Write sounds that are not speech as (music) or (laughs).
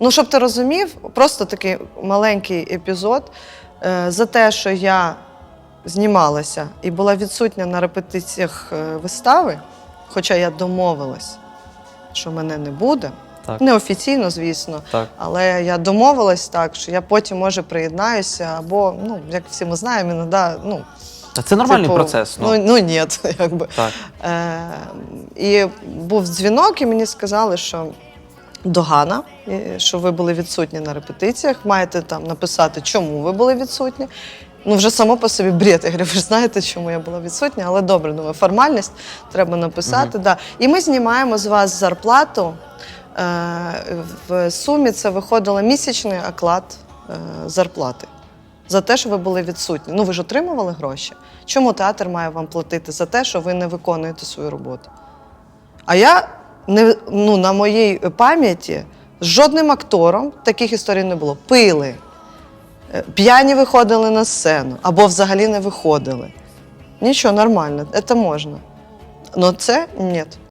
Ну, щоб ти розумів, просто такий маленький епізод е, за те, що я знімалася і була відсутня на репетиціях е, вистави, хоча я домовилась, що мене не буде. Так. Неофіційно, звісно, Так. але я домовилась так, що я потім може приєднаюся, або, ну, як всі ми знаємо, іноді, ну, Та Це нормальний типу, процес. Ну, Ну, ну ні, (laughs) якби. так. Е, і був дзвінок, і мені сказали, що догана, і що ви були відсутні на репетиціях, маєте там написати, чому ви були відсутні. Ну, вже само по собі бред. Я говорю, ви ж знаєте, чому я була відсутня, але добре, думаю, формальність треба написати. Да. І ми знімаємо з вас зарплату. Е, в сумі це виходило місячний оклад е, зарплати за те, що ви були відсутні. Ну, ви ж отримували гроші. Чому театр має вам платити за те, що ви не виконуєте свою роботу? А я не, ну, на моїй пам'яті з жодним актором таких історій не було. Пили, е, п'яні виходили на сцену або взагалі не виходили. Нічого, нормально, це можна. Ну це ні.